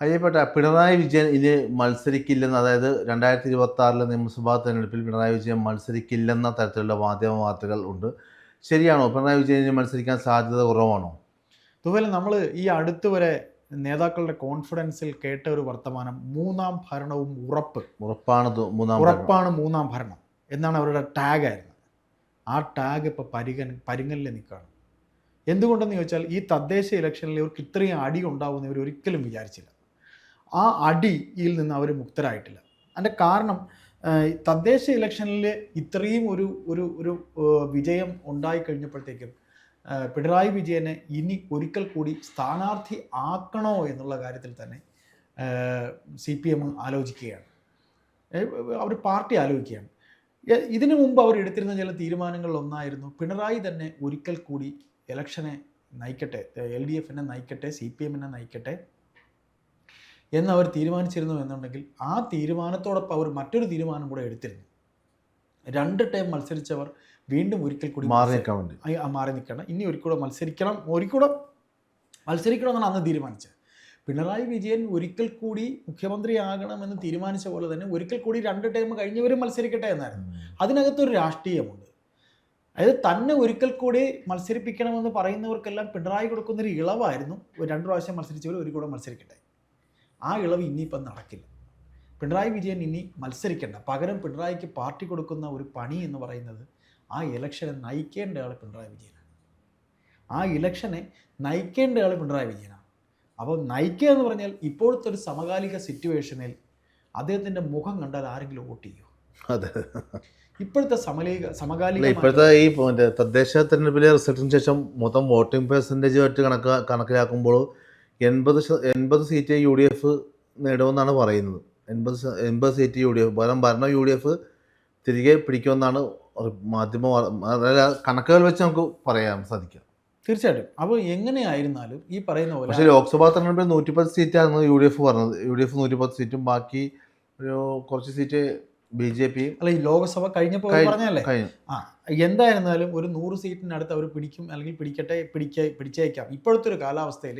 അയ്യപ്പെട്ട പിണറായി വിജയൻ ഇനി മത്സരിക്കില്ലെന്ന് അതായത് രണ്ടായിരത്തി ഇരുപത്തി ആറിലെ നിയമസഭാ തെരഞ്ഞെടുപ്പിൽ പിണറായി വിജയൻ മത്സരിക്കില്ലെന്ന തരത്തിലുള്ള മാധ്യമ വാർത്തകൾ ഉണ്ട്. ശരിയാണോ? പിണറായി വിജയൻ ഇനി മത്സരിക്കാൻ സാധ്യത കുറവാണോ? അതുപോലെ നമ്മൾ ഈ അടുത്ത് വരെ നേതാക്കളുടെ കോൺഫിഡൻസിൽ കേട്ട ഒരു വർത്തമാനം മൂന്നാം ഭരണവും ഉറപ്പ്. ഉറപ്പാണ് മൂന്നാം ഉറപ്പാണ് മൂന്നാം ഭരണം എന്നാണ് അവരുടെ ടാഗ് ആയിരുന്നത്. ആ ടാഗ് ഇപ്പോൾ പരിഗൺ പരിങ്ങലിൽ നിൽക്കുകയാണ്. എന്തുകൊണ്ടെന്ന് ചോദിച്ചാൽ ഈ തദ്ദേശ ഇലക്ഷനിൽ ഇവർക്ക് ഇത്രയും അടി ഉണ്ടാവുമെന്ന് ഇവർ ഒരിക്കലും വിചാരിച്ചില്ല. ആ അടിയിൽ നിന്ന് അവർ മുക്തരായിട്ടില്ല. അതിന്റെ കാരണം തദ്ദേശ ഇലക്ഷനിൽ ഇത്രയും ഒരു ഒരു ഒരു വിജയം ഉണ്ടായി കഴിഞ്ഞപ്പോഴത്തേക്കും പിണറായി വിജയനെ ഇനി ഒരിക്കൽ കൂടി സ്ഥാനാർത്ഥി ആക്കണോ എന്നുള്ള കാര്യത്തിൽ തന്നെ സി പി എം ആലോചിക്കുകയാണ്. അവർ പാർട്ടി ആലോചിക്കുകയാണ്. ഇതിനു മുമ്പ് അവർ എടുത്തിരുന്ന ചില തീരുമാനങ്ങളിൽ ഒന്നായിരുന്നു പിണറായി തന്നെ ഒരിക്കൽ കൂടി ഇലക്ഷനെ നയിക്കട്ടെ എൽ ഡി എഫിനെ നയിക്കട്ടെ സി പി എമ്മിനെ നയിക്കട്ടെ എന്ന് അവർ തീരുമാനിച്ചിരുന്നു എന്നുണ്ടെങ്കിൽ ആ തീരുമാനത്തോടൊപ്പം അവർ മറ്റൊരു തീരുമാനം കൂടെ എടുത്തിരുന്നു. രണ്ട് ടൈം മത്സരിച്ചവർ വീണ്ടും ഒരിക്കൽ കൂടി മാറി നിൽക്കാൻ വേണ്ടി. മാറി നിൽക്കണം. ഇനി ഒരിക്കലും മത്സരിക്കണം ഒരിക്കലും മത്സരിക്കണമെന്നാണ് അന്ന് തീരുമാനിച്ചത്. പിണറായി വിജയൻ ഒരിക്കൽ കൂടി മുഖ്യമന്ത്രിയാകണമെന്ന് തീരുമാനിച്ച പോലെ തന്നെ ഒരിക്കൽ കൂടി രണ്ട് ടൈം കഴിഞ്ഞവരും മത്സരിക്കട്ടെ എന്നായിരുന്നു. അതിനകത്തൊരു രാഷ്ട്രീയമുണ്ട്. അതായത് തന്നെ ഒരിക്കൽ കൂടി മത്സരിപ്പിക്കണമെന്ന് പറയുന്നവർക്കെല്ലാം പിണറായി കൊടുക്കുന്നൊരു ഇളവായിരുന്നു. രണ്ട് പ്രാവശ്യം മത്സരിച്ചവർ ഒരു കൂടെ മത്സരിക്കട്ടെ. ആ ഇളവ് ഇനിയിപ്പം നടക്കില്ല. പിണറായി വിജയൻ ഇനി മത്സരിക്കേണ്ട. പകരം പിണറായിക്ക് പാർട്ടി കൊടുക്കുന്ന ഒരു പണി എന്ന് പറയുന്നത് ആ ഇലക്ഷനെ നയിക്കേണ്ട ആൾ പിണറായി വിജയനാണ്. ആ ഇലക്ഷനെ നയിക്കേണ്ട ആൾ പിണറായി വിജയനാണ്. അപ്പോൾ നയിക്കുക എന്ന് പറഞ്ഞാൽ ഇപ്പോഴത്തെ ഒരു സമകാലിക സിറ്റുവേഷനിൽ അദ്ദേഹത്തിന്റെ മുഖം കണ്ടാൽ ആരെങ്കിലും വോട്ട് ചെയ്യുമോ അതെ. ഇപ്പോഴത്തെ സമലിക സമകാലിക ഇപ്പോഴത്തെ ഈ തദ്ദേശ തെരഞ്ഞെടുപ്പിലെ റിസൾട്ടിന് ശേഷം മൊത്തം വോട്ടിംഗ് പെർസെന്റേജ് ആയിട്ട് കണക്ക് കണക്കിലാക്കുമ്പോൾ എൺപത് എൺപത് സീറ്റ് യു ഡി എഫ് നേടുമെന്നാണ് പറയുന്നത്. എൺപത് എൺപത് സീറ്റ് യു ഡി എഫ് ഭരണം ഭരണം യു ഡി എഫ് തിരികെ പിടിക്കുമെന്നാണ് മാധ്യമ കണക്കുകൾ വെച്ച് നമുക്ക് പറയാൻ സാധിക്കാം. തീർച്ചയായിട്ടും. അപ്പോൾ എങ്ങനെയായിരുന്നാലും ഈ പറയുന്ന പോലെ പക്ഷേ ലോക്സഭാ തെരഞ്ഞെടുപ്പിൽ നൂറ്റിപ്പത്ത് സീറ്റാണ് യു ഡി എഫ് പറഞ്ഞത്. യു ഡി എഫ് നൂറ്റിപ്പത്ത് സീറ്റും ബാക്കി ഒരു കുറച്ച് സീറ്റ് ബി ജെ പി അല്ല ഈ ലോക്സഭ കഴിഞ്ഞപ്പോൾ പറഞ്ഞല്ലേ ആ എന്തായിരുന്നാലും ഒരു നൂറ് സീറ്റിനടുത്ത് അവർ പിടിക്കും അല്ലെങ്കിൽ പിടിക്കട്ടെ പിടിക്ക പിടിച്ചേക്കാം. ഇപ്പോഴത്തെ ഒരു കാലാവസ്ഥയിൽ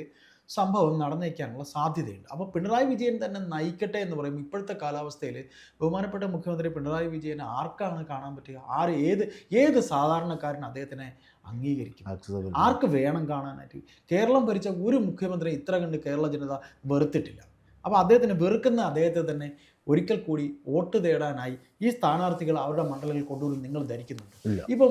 സംഭവം നടന്നേക്കാനുള്ള സാധ്യതയുണ്ട്. അപ്പോൾ പിണറായി വിജയൻ തന്നെ നയിക്കട്ടെ എന്ന് പറയും ഇപ്പോഴത്തെ കാലാവസ്ഥയിൽ ബഹുമാനപ്പെട്ട മുഖ്യമന്ത്രി പിണറായി വിജയനെ ആർക്കാണ് കാണാൻ പറ്റുക? ആര് ഏത് ഏത് സാധാരണക്കാരൻ അദ്ദേഹത്തിനെ അംഗീകരിക്കും? ആർക്ക് വേണം കാണാനായിട്ട്? കേരളം ഭരിച്ച ഒരു മുഖ്യമന്ത്രി ഇത്ര കണ്ട് കേരള ജനത വെറുത്തിട്ടില്ല. അപ്പോൾ അദ്ദേഹത്തിന് വെറുക്കുന്ന അദ്ദേഹത്തെ തന്നെ ഒരിക്കൽ കൂടി വോട്ട് തേടാനായി ഈ സ്ഥാനാർത്ഥികൾ അവരുടെ മണ്ഡലങ്ങളിൽ കൊണ്ടുവരും നിങ്ങൾ ധരിക്കുന്നുണ്ട്. ഇപ്പം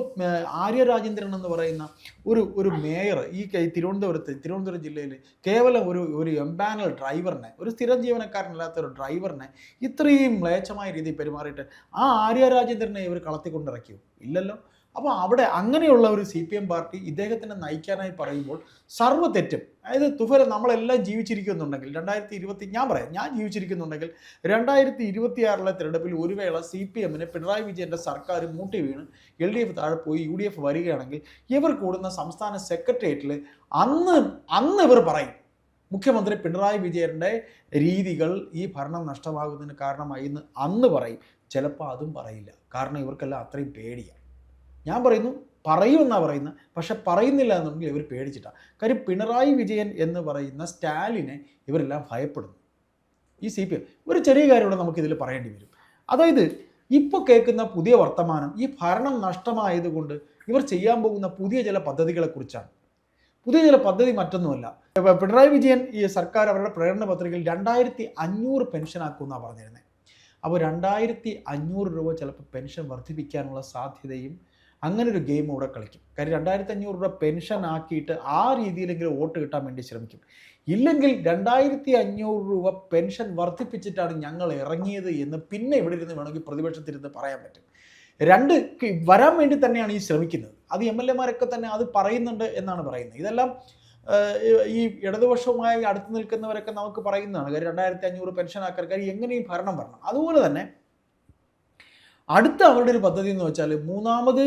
ആര്യ രാജേന്ദ്രൻ എന്ന് പറയുന്ന ഒരു ഒരു മേയർ ഈ തിരുവനന്തപുരത്ത് തിരുവനന്തപുരം ജില്ലയിൽ കേവലം ഒരു ഒരു എംപാനൽ ഡ്രൈവറിനെ ഒരു സ്ഥിരം ജീവനക്കാരനല്ലാത്ത ഒരു ഡ്രൈവറിനെ ഇത്രയും മ്ലേച്ഛമായ രീതിയിൽ പെരുമാറിയിട്ട് ആ ആര്യ രാജേന്ദ്രനെ ഇവർ കളത്തിക്കൊണ്ടിറക്കിയോ? ഇല്ലല്ലോ. അപ്പോൾ അവിടെ അങ്ങനെയുള്ള ഒരു സി പി എം പാർട്ടി ഇദ്ദേഹത്തിനെ നയിക്കാനായി പറയുമ്പോൾ സർവ തെറ്റും. അതായത് തുഫല നമ്മളെല്ലാം ജീവിച്ചിരിക്കുന്നുണ്ടെങ്കിൽ രണ്ടായിരത്തി ഇരുപത്തി ഞാൻ പറയാം ഞാൻ ജീവിച്ചിരിക്കുന്നുണ്ടെങ്കിൽ രണ്ടായിരത്തി ഇരുപത്തിയാറിലെ തിരഞ്ഞെടുപ്പിൽ ഒരു വേള സി പി എമ്മിന് പിണറായി വിജയന്റെ സർക്കാർ മൂട്ടി വീണ് എൽ ഡി എഫ് താഴെ പോയി യു ഡി എഫ് വരികയാണെങ്കിൽ ഇവർ കൂടുന്ന സംസ്ഥാന സെക്രട്ടേറിയറ്റിൽ അന്ന് അന്ന് ഇവർ പറയും മുഖ്യമന്ത്രി പിണറായി വിജയന്റെ രീതികൾ ഈ ഭരണം നഷ്ടമാകുന്നതിന് കാരണമായി എന്ന് അന്ന് പറയും. ചിലപ്പോൾ അതും പറയില്ല. കാരണം ഇവർക്കെല്ലാം അത്രയും പേടിയാണ് ഞാൻ പറയുന്നു പറയുമെന്നാണ് പറയുന്നത് പക്ഷെ പറയുന്നില്ല എന്നുണ്ടെങ്കിൽ ഇവർ പേടിച്ചിട്ടാണ് കാര്യം പിണറായി വിജയൻ എന്ന് പറയുന്ന സ്റ്റാലിനെ ഇവരെല്ലാം ഭയപ്പെടുന്നു. ഈ സി പി എം. ഒരു ചെറിയ കാര്യം കൂടെ നമുക്കിതിൽ പറയേണ്ടി വരും. അതായത് ഇപ്പോൾ കേൾക്കുന്ന പുതിയ വർത്തമാനം ഈ ഭരണം നഷ്ടമായതുകൊണ്ട് ഇവർ ചെയ്യാൻ പോകുന്ന പുതിയ ചില പദ്ധതികളെക്കുറിച്ചാണ് പുതിയ ചില പദ്ധതി മറ്റൊന്നുമല്ല. പിണറായി വിജയൻ ഈ സർക്കാർ അവരുടെ പ്രകടന പത്രികയിൽ രണ്ടായിരത്തി അഞ്ഞൂറ് പെൻഷനാക്കുമെന്നാണ് പറഞ്ഞിരുന്നത് അപ്പോൾ രണ്ടായിരത്തി അഞ്ഞൂറ് രൂപ ചിലപ്പോൾ പെൻഷൻ വർദ്ധിപ്പിക്കാനുള്ള സാധ്യതയും അങ്ങനെ ഒരു ഗെയിം ഇവിടെ കളിക്കും. കാര്യം രണ്ടായിരത്തി അഞ്ഞൂറ് രൂപ പെൻഷൻ ആക്കിയിട്ട് ആ രീതിയിലെങ്കിലും വോട്ട് കിട്ടാൻ വേണ്ടി ശ്രമിക്കും. ഇല്ലെങ്കിൽ രണ്ടായിരത്തി അഞ്ഞൂറ് രൂപ പെൻഷൻ വർദ്ധിപ്പിച്ചിട്ടാണ് ഞങ്ങൾ ഇറങ്ങിയത് എന്ന് പിന്നെ ഇവിടെ ഇരുന്ന് വേണമെങ്കിൽ പ്രതിപക്ഷത്തിരുന്ന് പറയാൻ പറ്റും. രണ്ട് വരാൻ വേണ്ടി തന്നെയാണ് ഈ ശ്രമിക്കുന്നത്. അത് എം എൽ എമാരൊക്കെ തന്നെ അത് പറയുന്നുണ്ട് എന്നാണ് പറയുന്നത്. ഇതെല്ലാം ഈ ഇടതുപക്ഷവുമായി അടുത്ത് നിൽക്കുന്നവരൊക്കെ നമുക്ക് പറയുന്നതാണ്. കാര്യം രണ്ടായിരത്തി അഞ്ഞൂറ് പെൻഷൻ ആക്കാൻ കാര്യം എങ്ങനെയും ഭരണം വരണം. അതുപോലെ തന്നെ അടുത്ത അവരുടെ ഒരു പദ്ധതി എന്ന് വെച്ചാൽ മൂന്നാമത്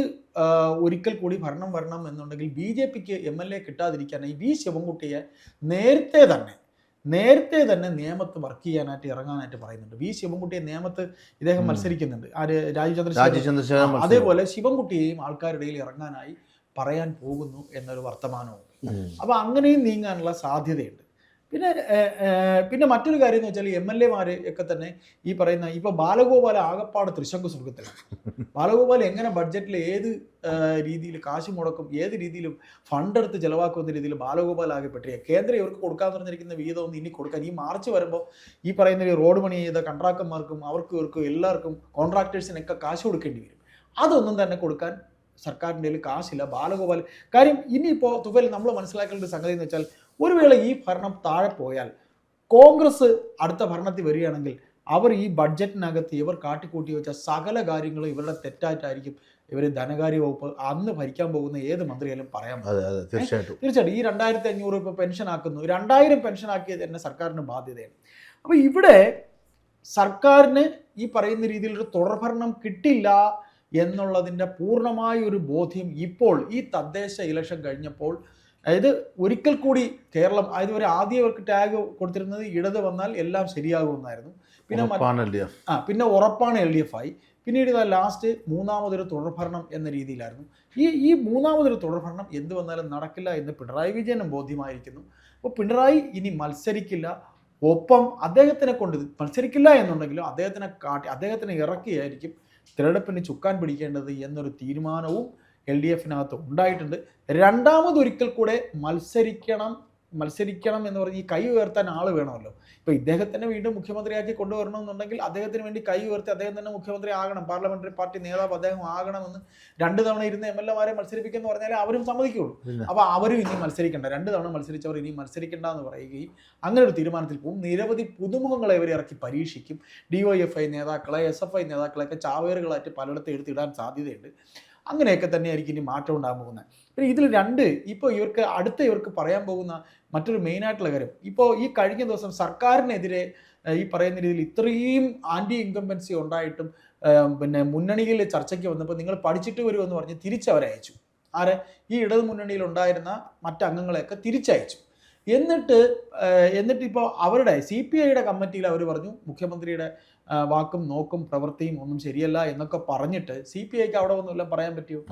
ഒരിക്കൽ കൂടി ഭരണം വരണം എന്നുണ്ടെങ്കിൽ ബി ജെ പിക്ക് എം എൽ എ കിട്ടാതിരിക്കാനായി വി ശിവൻകുട്ടിയെ നേരത്തെ തന്നെ നേരത്തെ തന്നെ നിയമത്ത് വർക്ക് ചെയ്യാനായിട്ട് ഇറങ്ങാനായിട്ട് പറയുന്നുണ്ട്. വി ശിവൻകുട്ടിയെ നിയമത്ത് ഇദ്ദേഹം മത്സരിക്കുന്നുണ്ട്. ആര്? രാജീവ് രാജീവ് ചന്ദ്രശേഖർ ചന്ദ്രശേഖരൻ ആ, മത്സരം. അതേപോലെ ശിവൻകുട്ടിയെയും ആൾക്കാരുടെ ഇടയിൽ ഇറങ്ങാനായി പറയാൻ പോകുന്നു എന്നൊരു വർത്തമാനവും അപ്പൊ അങ്ങനെയും നീങ്ങാനുള്ള സാധ്യതയുണ്ട്. പിന്നെ പിന്നെ മറ്റൊരു കാര്യം എന്ന് വെച്ചാൽ എം എൽ എമാർ ഒക്കെ തന്നെ ഈ പറയുന്ന ഇപ്പൊ ബാലഗോപാൽ ആകപ്പാട് തൃശങ്കു സുഖത്തിലാണ് ബാലഗോപാൽ എങ്ങനെ ബഡ്ജറ്റിൽ ഏത് രീതിയിൽ കാശ് മുടക്കും ഏത് രീതിയിലും ഫണ്ട് എടുത്ത് ചെലവാക്കുന്ന രീതിയിൽ ബാലഗോപാൽ ആകെ പറ്റിയ കേന്ദ്രം ഇവർക്ക് കൊടുക്കാൻ പറഞ്ഞിരിക്കുന്ന വീതം ഒന്നും ഇനി കൊടുക്കാൻ ഈ മാർച്ച് വരുമ്പോൾ ഈ പറയുന്ന റോഡ് പണി ചെയ്ത കൺട്രാക്ടർമാർക്കും അവർക്കും ഇവർക്കും എല്ലാവർക്കും കോൺട്രാക്ടേഴ്സിനൊക്കെ കാശ് കൊടുക്കേണ്ടി വരും. അതൊന്നും തന്നെ കൊടുക്കാൻ സർക്കാരിന്റെ കയ്യിൽ കാശില്ല ബാലഗോപാൽ കാര്യം ഇനിയിപ്പോൾ തുവൽ നമ്മൾ മനസ്സിലാക്കേണ്ട സംഗതി എന്ന് വെച്ചാൽ ഒരു വേള ഈ ഭരണം താഴെ പോയാൽ കോൺഗ്രസ് അടുത്ത ഭരണത്തിൽ വരികയാണെങ്കിൽ അവർ ഈ ബഡ്ജറ്റിനകത്ത് ഇവർ കാട്ടിക്കൂട്ടി വെച്ച സകല കാര്യങ്ങളും ഇവരുടെ തെറ്റായിട്ടായിരിക്കും ഇവർ ധനകാര്യ വകുപ്പ് അന്ന് ഭരിക്കാൻ പോകുന്ന ഏത് മന്ത്രിയാലും പറയാൻ തീർച്ചയായിട്ടും. തീർച്ചയായിട്ടും. ഈ രണ്ടായിരത്തി അഞ്ഞൂറ് ഇപ്പോൾ പെൻഷൻ ആക്കുന്നു. രണ്ടായിരം പെൻഷൻ ആക്കിയത് തന്നെ സർക്കാരിന് ബാധ്യതയാണ്. അപ്പോൾ ഇവിടെ സർക്കാരിന് ഈ പറയുന്ന രീതിയിൽ ഒരു തുടർഭരണം കിട്ടില്ല എന്നുള്ളതിന്റെ പൂർണമായ ഒരു ബോധ്യം ഇപ്പോൾ ഈ തദ്ദേശ ഇലക്ഷൻ കഴിഞ്ഞപ്പോൾ അതായത് ഒരിക്കൽ കൂടി കേരളം അതായത് ഒരു ആദ്യം അവർക്ക് ടാഗ് കൊടുത്തിരുന്നത് ഇടത് വന്നാൽ എല്ലാം ശരിയാകുമെന്നായിരുന്നു പിന്നെ ആ പിന്നെ ഉറപ്പാണ് എൽ ഡി എഫ് ആയി. പിന്നീട് ഇതാ ലാസ്റ്റ് മൂന്നാമതൊരു തുടർഭരണം എന്ന രീതിയിലായിരുന്നു. ഈ ഈ മൂന്നാമതൊരു തുടർഭരണം എന്ത് വന്നാലും നടക്കില്ല എന്ന് പിണറായി വിജയനും ബോധ്യമായിരിക്കുന്നു. അപ്പോൾ പിണറായി ഇനി മത്സരിക്കില്ല. ഒപ്പം അദ്ദേഹത്തിനെ കൊണ്ട് മത്സരിക്കില്ല എന്നുണ്ടെങ്കിലും അദ്ദേഹത്തിനെ കാട്ടി അദ്ദേഹത്തിനെ ഇറക്കിയായിരിക്കും തിരഞ്ഞെടുപ്പിന് ചുക്കാൻ പിടിക്കേണ്ടത് എന്നൊരു തീരുമാനവും എൽ ഡി എഫിനകത്ത് ഉണ്ടായിട്ടുണ്ട്. രണ്ടാമതൊരിക്കൽ കൂടെ മത്സരിക്കണം മത്സരിക്കണം എന്ന് പറഞ്ഞ് ഈ കൈ ഉയർത്താൻ ആൾ വേണമല്ലോ. ഇപ്പൊ ഇദ്ദേഹത്തിനെ വീണ്ടും മുഖ്യമന്ത്രിയാക്കി കൊണ്ടുവരണമെന്നുണ്ടെങ്കിൽ അദ്ദേഹത്തിന് വേണ്ടി കൈ ഉയർത്തി അദ്ദേഹം തന്നെ മുഖ്യമന്ത്രി ആകണം. പാർലമെന്ററി പാർട്ടി നേതാവ് അദ്ദേഹം ആകണമെന്ന് രണ്ട് തവണ ഇരുന്ന് എം എൽ എമാരെ മത്സരിപ്പിക്കുന്ന പറഞ്ഞാൽ അവരും സമ്മതിക്കുള്ളൂ. അപ്പോൾ അപ്പൊ അവരും ഇനി മത്സരിക്കണ്ട. രണ്ട് തവണ മത്സരിച്ചവർ ഇനി മത്സരിക്കണ്ട എന്ന് പറയുകയും അങ്ങനെ ഒരു തീരുമാനത്തിൽ പോകും. നിരവധി പുതുമുഖങ്ങളെ ഇവർ ഇറക്കി പരീക്ഷിക്കും. ഡിവൈഎഫ്ഐ നേതാക്കളെ എസ് എഫ് ഐ നേതാക്കളെയൊക്കെ ചാവേറുകളായിട്ട് പലയിടത്തും എടുത്തിടാൻ സാധ്യതയുണ്ട്. അങ്ങനെയൊക്കെ തന്നെയായിരിക്കും ഇനി മാറ്റം ഉണ്ടാകാൻ പോകുന്നത്. പിന്നെ ഇതിൽ രണ്ട് ഇപ്പോൾ ഇവർക്ക് അടുത്ത ഇവർക്ക് പറയാൻ പോകുന്ന മറ്റൊരു മെയിൻ മെയിനായിട്ടുള്ള കാര്യം ഇപ്പോൾ ഈ കഴിഞ്ഞ ദിവസം സർക്കാരിനെതിരെ ഈ പറയുന്ന രീതിയിൽ ഇത്രയും ആന്റി ഇൻകംബൻസി ഉണ്ടായിട്ടും പിന്നെ മുന്നണിയിൽ ചർച്ചയ്ക്ക് വന്നപ്പോൾ നിങ്ങൾ പഠിച്ചിട്ട് വരുമെന്ന് പറഞ്ഞ് തിരിച്ചവരെ അയച്ചു. ആരെ? ഈ ഇടതു മുന്നണിയിൽ ഉണ്ടായിരുന്ന മറ്റംഗങ്ങളെയൊക്കെ തിരിച്ചയച്ചു. എന്നിട്ട് എന്നിട്ടിപ്പോൾ അവരുടെ സി പി ഐയുടെ കമ്മിറ്റിയിൽ അവർ പറഞ്ഞു മുഖ്യമന്ത്രിയുടെ വാക്കും നോക്കും പ്രവൃത്തിയും ഒന്നും ശരിയല്ല എന്നൊക്കെ പറഞ്ഞിട്ട് സി പി ഐക്ക് അവിടെ ഒന്നും എല്ലാം പറയാൻ പറ്റുമോ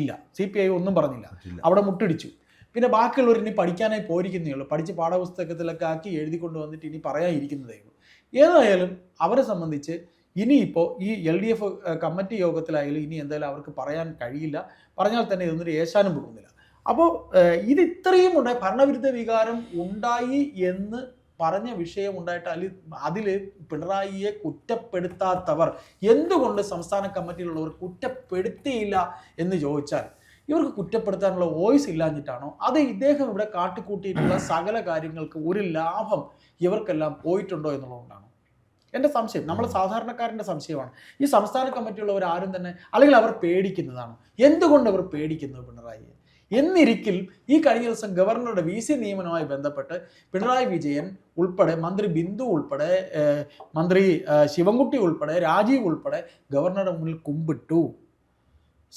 ഇല്ല. സി പി ഐ ഒന്നും പറഞ്ഞില്ല. അവിടെ മുട്ടിടിച്ചു. പിന്നെ ബാക്കിയുള്ളവർ ഇനി പഠിക്കാനായി പോയിരിക്കുന്നേ ഉള്ളൂ. പഠിച്ച് പാഠപുസ്തകത്തിലൊക്കെ ആക്കി എഴുതി കൊണ്ട് വന്നിട്ട് ഇനി പറയാനിരിക്കുന്നതേ ഉള്ളൂ. ഏതായാലും അവരെ സംബന്ധിച്ച് ഇനിയിപ്പോൾ ഈ എൽ ഡി എഫ് കമ്മിറ്റി യോഗത്തിലായാലും ഇനി എന്തായാലും അവർക്ക് പറയാൻ കഴിയില്ല. പറഞ്ഞാൽ തന്നെ ഇതൊന്നൊരു ഏശാനും പോകുന്നില്ല അപ്പോൾ ഇത് ഇത്രയും ഉണ്ടായി ഭരണവിരുദ്ധ വികാരം ഉണ്ടായി എന്ന് പറഞ്ഞ വിഷയം ഉണ്ടായിട്ട് അതിൽ അതിൽ പിണറായിയെ കുറ്റപ്പെടുത്താത്തവർ എന്തുകൊണ്ട് സംസ്ഥാന കമ്മിറ്റിയിലുള്ളവർ കുറ്റപ്പെടുത്തിയില്ല എന്ന് ചോദിച്ചാൽ ഇവർക്ക് കുറ്റപ്പെടുത്താനുള്ള വോയിസ് ഇല്ലാഞ്ഞിട്ടാണോ? അത് ഇദ്ദേഹം ഇവിടെ കാട്ടിക്കൂട്ടിയിട്ടുള്ള സകല കാര്യങ്ങൾക്ക് ഒരു ലാഭം ഇവർക്കെല്ലാം പോയിട്ടുണ്ടോ എന്നുള്ളതുകൊണ്ടാണ്? എന്റെ സംശയം നമ്മൾ സാധാരണക്കാരന്റെ സംശയമാണ്. ഈ സംസ്ഥാന കമ്മിറ്റിയുള്ളവർ ആരും തന്നെ അല്ലെങ്കിൽ അവർ പേടിക്കുന്നതാണ്. എന്തുകൊണ്ട് അവർ പേടിക്കുന്നത് പിണറായിയെ? എന്നിരിക്കിൽ ഈ കഴിഞ്ഞ ദിവസം ഗവർണറുടെ വി സി നിയമനവുമായി ബന്ധപ്പെട്ട് പിണറായി വിജയൻ ഉൾപ്പെടെ മന്ത്രി ബിന്ദു ഉൾപ്പെടെ മന്ത്രി ശിവൻകുട്ടി ഉൾപ്പെടെ രാജീവ് ഉൾപ്പെടെ ഗവർണറുടെ മുന്നിൽ കുമ്പിട്ടു.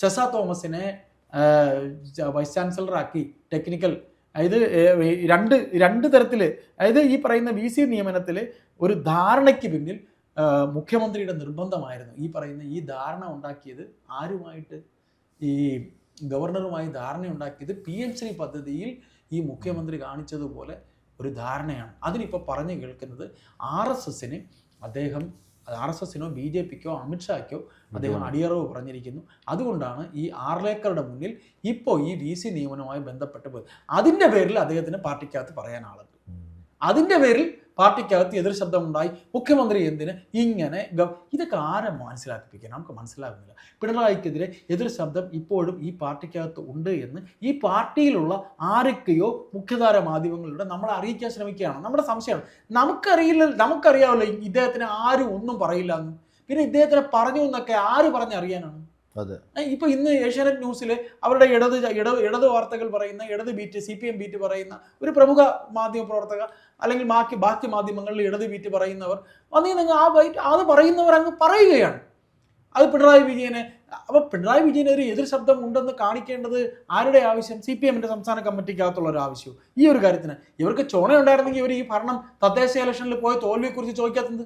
സെസ തോമസിനെ വൈസ് ചാൻസലറാക്കി ടെക്നിക്കൽ അതായത് രണ്ട് രണ്ട് തരത്തിൽ അതായത് ഈ പറയുന്ന വി സി നിയമനത്തിൽ ഒരു ധാരണയ്ക്ക് പിന്നിൽ മുഖ്യമന്ത്രിയുടെ നിർബന്ധമായിരുന്നു. ഈ പറയുന്ന ഈ ധാരണ ഉണ്ടാക്കിയത് ആരുമായിട്ട്? ഈ ഗവർണറുമായി ധാരണ ഉണ്ടാക്കിയത് പി എം ശ്രീ പദ്ധതിയിൽ ഈ മുഖ്യമന്ത്രി കാണിച്ചതുപോലെ ഒരു ധാരണയാണ്. അതിനിപ്പോൾ പറഞ്ഞു കേൾക്കുന്നത് ആർ എസ് എസിന് അദ്ദേഹം ആർ എസ് എസിനോ ബി ജെ പിക്കോ അമിത്ഷായ്ക്കോ അദ്ദേഹം അടിയറവ് പറഞ്ഞിരിക്കുന്നു. അതുകൊണ്ടാണ് ഈ ആർലേക്കറുടെ മുന്നിൽ ഇപ്പോൾ ഈ വി സി നിയമനവുമായി ബന്ധപ്പെട്ട് പോയത്. അതിന്റെ പേരിൽ അദ്ദേഹത്തിന് പാർട്ടിക്കകത്ത് പറയാൻ ആളുണ്ട്. അതിന്റെ പേരിൽ പാർട്ടിക്കകത്ത് എതിർ ശബ്ദമുണ്ടായി. മുഖ്യമന്ത്രി എന്തിന്? ഇങ്ങനെ ഇതൊക്കെ ആരെ മനസ്സിലാക്കിപ്പിക്കാൻ? നമുക്ക് മനസ്സിലാകുന്നില്ല. പിണറായിക്കെതിരെ എതിർ ശബ്ദം ഇപ്പോഴും ഈ പാർട്ടിക്കകത്ത് ഉണ്ട് എന്ന് ഈ പാർട്ടിയിലുള്ള ആരൊക്കെയോ മുഖ്യധാര മാധ്യമങ്ങളിലൂടെ നമ്മളെ അറിയിക്കാൻ ശ്രമിക്കുകയാണ്. നമ്മുടെ സംശയമാണ്. നമുക്കറിയില്ല നമുക്കറിയാമല്ലോ ഇദ്ദേഹത്തിന് ആരും ഒന്നും പറയില്ല എന്ന്. പിന്നെ ഇദ്ദേഹത്തിനെ പറഞ്ഞു എന്നൊക്കെ ആര് പറഞ്ഞറിയാനാണ് ഇപ്പൊ ഇന്ന് ഏഷ്യാനെറ്റ് ന്യൂസിൽ അവരുടെ ഇടത് ഇടത് ഇടത് വാർത്തകൾ പറയുന്ന ഇടത് beat C P M beat പറയുന്ന ഒരു പ്രമുഖ മാധ്യമ പ്രവർത്തക അല്ലെങ്കിൽ ബാക്കി ബാക്കി മാധ്യമങ്ങളിൽ ഇടത് ബീറ്റ് പറയുന്നവർ വന്നി നിങ്ങൾ ആ ബൈറ്റ് അത് പറയുന്നവർ അങ്ങ് പറയുകയാണ്. അത് പിണറായി വിജയനെ അപ്പൊ പിണറായി വിജയന് ഒരു എതിർ ശബ്ദം ഉണ്ടെന്ന് കാണിക്കേണ്ടത് ആരുടെ ആവശ്യം? സി പി എമ്മിന്റെ സംസ്ഥാന കമ്മിറ്റിക്കകത്തുള്ള ഒരു ആവശ്യവും. ഈ ഒരു കാര്യത്തിന്. ഇവർക്ക് ചോണ ഉണ്ടായിരുന്നെങ്കിൽ ഇവർ ഈ ഭരണം തദ്ദേശ ഇലക്ഷനിൽ പോയ തോൽവിയെക്കുറിച്ച് ചോദിക്കാത്തത്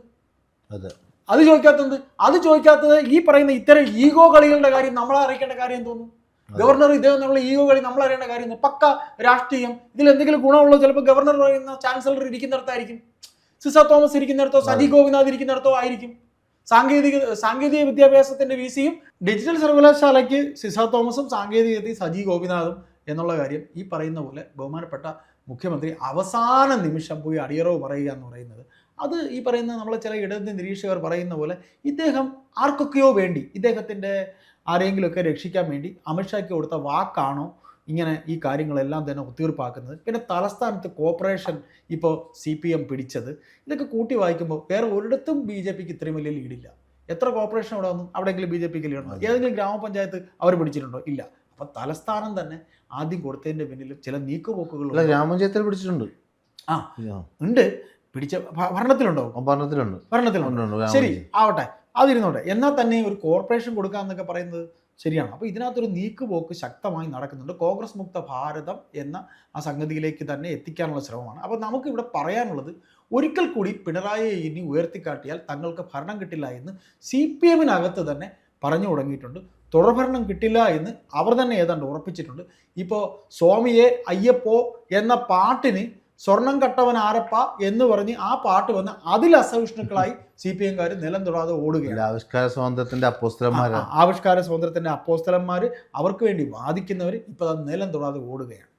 അതെ. അത് ചോദിക്കാത്തത് അത് ചോദിക്കാത്തത് ഈ പറയുന്ന ഇത്തരം ഈഗോ കളികളുടെ കാര്യം നമ്മളെ അറിയിക്കേണ്ട കാര്യം തോന്നുന്നു ഗവർണർ ഇതേന്നുള്ള ഈഗോ കളി നമ്മൾ അറിയേണ്ട കാര്യം പക്ക രാഷ്ട്രീയം. ഇതിൽ എന്തെങ്കിലും ഗുണമുള്ളത് ചിലപ്പോൾ ഗവർണർ പറയുന്ന ചാൻസലർ ഇരിക്കുന്നിടത്തായിരിക്കും. സിസ തോമസ് ഇരിക്കുന്നിടത്തോ സതി ഗോപിനാഥ് ഇരിക്കുന്നിടത്തോ ആയിരിക്കും. സാങ്കേതിക സാങ്കേതിക വിദ്യാഭ്യാസത്തിന്റെ വി സിയും ഡിജിറ്റൽ സർവകലാശാലയ്ക്ക് സിസ തോമസും സാങ്കേതികതയും സജി ഗോപിനാഥും എന്നുള്ള കാര്യം ഈ പറയുന്ന പോലെ ബഹുമാനപ്പെട്ട മുഖ്യമന്ത്രി അവസാന നിമിഷം പോയി അടിയറവ് പറയുക എന്ന് പറയുന്നത് അത് ഈ പറയുന്ന നമ്മളെ ചില ഇടത് നിരീക്ഷകർ പറയുന്ന പോലെ ഇദ്ദേഹം ആർക്കൊക്കെയോ വേണ്ടി ഇദ്ദേഹത്തിന്റെ ആരെങ്കിലുമൊക്കെ രക്ഷിക്കാൻ വേണ്ടി അമിത്ഷായ്ക്ക് കൊടുത്ത വാക്കാണോ ഇങ്ങനെ ഈ കാര്യങ്ങളെല്ലാം തന്നെ ഒത്തീർപ്പാക്കുന്നത്. പിന്നെ തലസ്ഥാനത്ത് കോർപ്പറേഷൻ ഇപ്പോൾ സി പി എം പിടിച്ചത് ഇതൊക്കെ കൂട്ടി വായിക്കുമ്പോൾ വേറെ ഒരിടത്തും ബി ജെ പിക്ക് ഇത്രയും വലിയ ലീഡില്ല. എത്ര കോർപ്പറേഷൻ അവിടെ വന്നു അവിടെയെങ്കിലും ബി ജെ പിക്ക് ലീഡുണ്ടോ? ഏതെങ്കിലും ഗ്രാമപഞ്ചായത്ത് അവർ പിടിച്ചിട്ടുണ്ടോ? ഇല്ല. അപ്പം തലസ്ഥാനം തന്നെ ആദ്യം കൊടുത്തതിന്റെ പിന്നിലും ചില നീക്കുപോക്കുകൾ ഗ്രാമപഞ്ചായത്തിൽ പിടിച്ചിട്ടുണ്ട്. ആ, ഉണ്ട്. പിടിച്ച ഭരണത്തിലുണ്ടോ? ഭരണത്തിലുണ്ട്. ഭരണത്തിലുണ്ട്? ശരി. ആവട്ടെ. അതിരുന്നോട്ടെ. എന്നാൽ തന്നെ ഒരു കോർപ്പറേഷൻ കൊടുക്കുക എന്നൊക്കെ പറയുന്നത് ശരിയാണ്. അപ്പോൾ ഇതിനകത്തൊരു നീക്കുപോക്ക് ശക്തമായി നടക്കുന്നുണ്ട്. കോൺഗ്രസ് മുക്ത ഭാരതം എന്ന ആ സംഗതിയിലേക്ക് തന്നെ എത്തിക്കാനുള്ള ശ്രമമാണ്. അപ്പോൾ നമുക്ക് ഇവിടെ പറയാനുള്ളത് ഒരിക്കൽ കൂടി പിണറായിയെ ഇനി ഉയർത്തിക്കാട്ടിയാൽ തങ്ങൾക്ക് ഭരണം കിട്ടില്ല എന്ന് സി പി എമ്മിനകത്ത് തന്നെ പറഞ്ഞു തുടങ്ങിയിട്ടുണ്ട്. തുടർഭരണം കിട്ടില്ല എന്ന് അവർ തന്നെ ഏതാണ്ട് ഉറപ്പിച്ചിട്ടുണ്ട്. ഇപ്പോൾ സ്വാമിയെ അയ്യപ്പോ എന്ന പാട്ടിന് സ്വർണം കട്ടവൻ ആരപ്പ എന്ന് പറഞ്ഞ് ആ പാട്ട് വന്ന് അതിൽ അസഹിഷ്ണുക്കളായി സി പി എംകാർ നിലം തൊടാതെ ഓടുകയാണ്. ആവിഷ്കാര സ്വാതന്ത്ര്യത്തിന്റെ അപ്പോസ്തലന്മാർ ആവിഷ്കാര സ്വാതന്ത്ര്യത്തിന്റെ അപ്പോസ്തലന്മാർ അവർക്ക് വേണ്ടി വാദിക്കുന്നവർ ഇപ്പൊ അത് നിലം തൊടാതെ ഓടുകയാണ്.